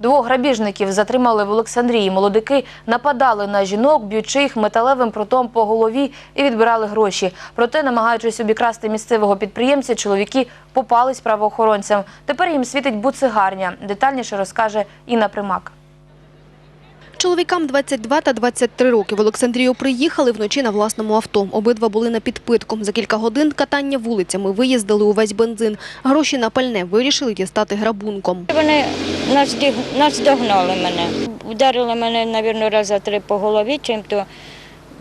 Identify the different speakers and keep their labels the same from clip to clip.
Speaker 1: Двох грабіжників затримали в Олександрії. Молодики нападали на жінок, б'ючи їх металевим прутом по голові і відбирали гроші. Проте, намагаючись обікрасти місцевого підприємця, чоловіки попались правоохоронцям. Тепер їм світить буцигарня. Детальніше розкаже Інна Примак.
Speaker 2: Чоловікам 22 та 23 роки в Олександрію приїхали вночі на власному авто. Обидва були на підпитку. За кілька годин катання вулицями виїздили увесь бензин. Гроші на пальне вирішили дістати грабунком.
Speaker 3: Вони наздогнали мене. Вдарили мене, мабуть, раза три по голові чим-то.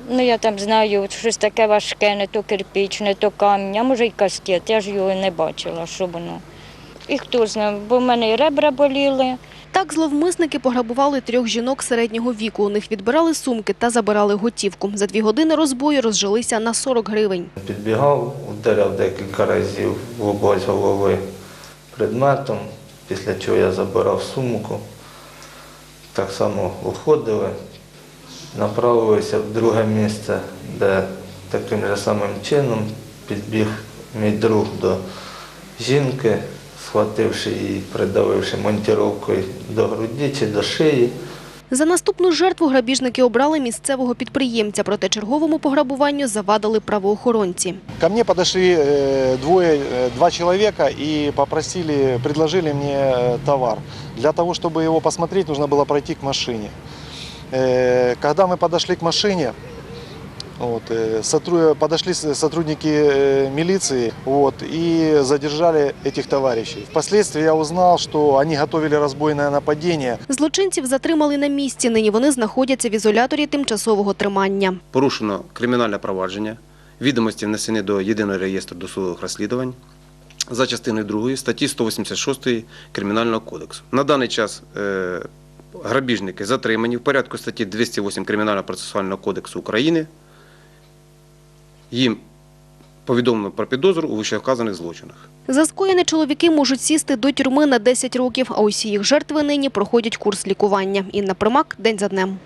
Speaker 3: Ну, я там знаю, щось таке важке, не то кирпіч, не то камінь, а може й кастет. Я ж його не бачила, що воно. І хто знає, бо в мене і ребра боліли.
Speaker 2: Так зловмисники пограбували трьох жінок середнього віку. У них відбирали сумки та забирали готівку. За дві години розбою розжилися на 40 гривень.
Speaker 4: Підбігав, ударяв декілька разів в область голови предметом, після чого я забирав сумку. Так само уходили, направилися в друге місце, де таким же самим чином підбіг мій друг до жінки, схвативши її, придавивши монтіровкою до груді чи до шиї.
Speaker 2: За наступну жертву грабіжники обрали місцевого підприємця, проте черговому пограбуванню завадили правоохоронці.
Speaker 5: Ко мне подошли э, двое, э, два человека и попросили, предложили мне э, товар. Для того, чтобы его посмотреть, нужно было пройти к машине. Э, Когда мы подошли к машине, вот, э, сотру- подошли с- сотрудники э, милиции вот, и задержали этих товарищей. Впоследствии я узнал, что они готовили разбойное нападение.
Speaker 2: Злочинців затримали на місці. Нині вони знаходяться в ізоляторі тимчасового тримання.
Speaker 6: порушено кримінальне провадження, відомості внесені до єдиного реєстру досудових розслідувань за частиною 2 статті 186 Кримінального кодексу. На даний час е, грабіжники затримані в порядку статті 208 Кримінального процесуального кодексу України. Їм повідомлено про підозру у вищевказаних злочинах.
Speaker 2: За скоєне чоловіки можуть сісти до тюрми на 10 років, а усі їх жертви нині проходять курс лікування. Інна Примак, День за днем.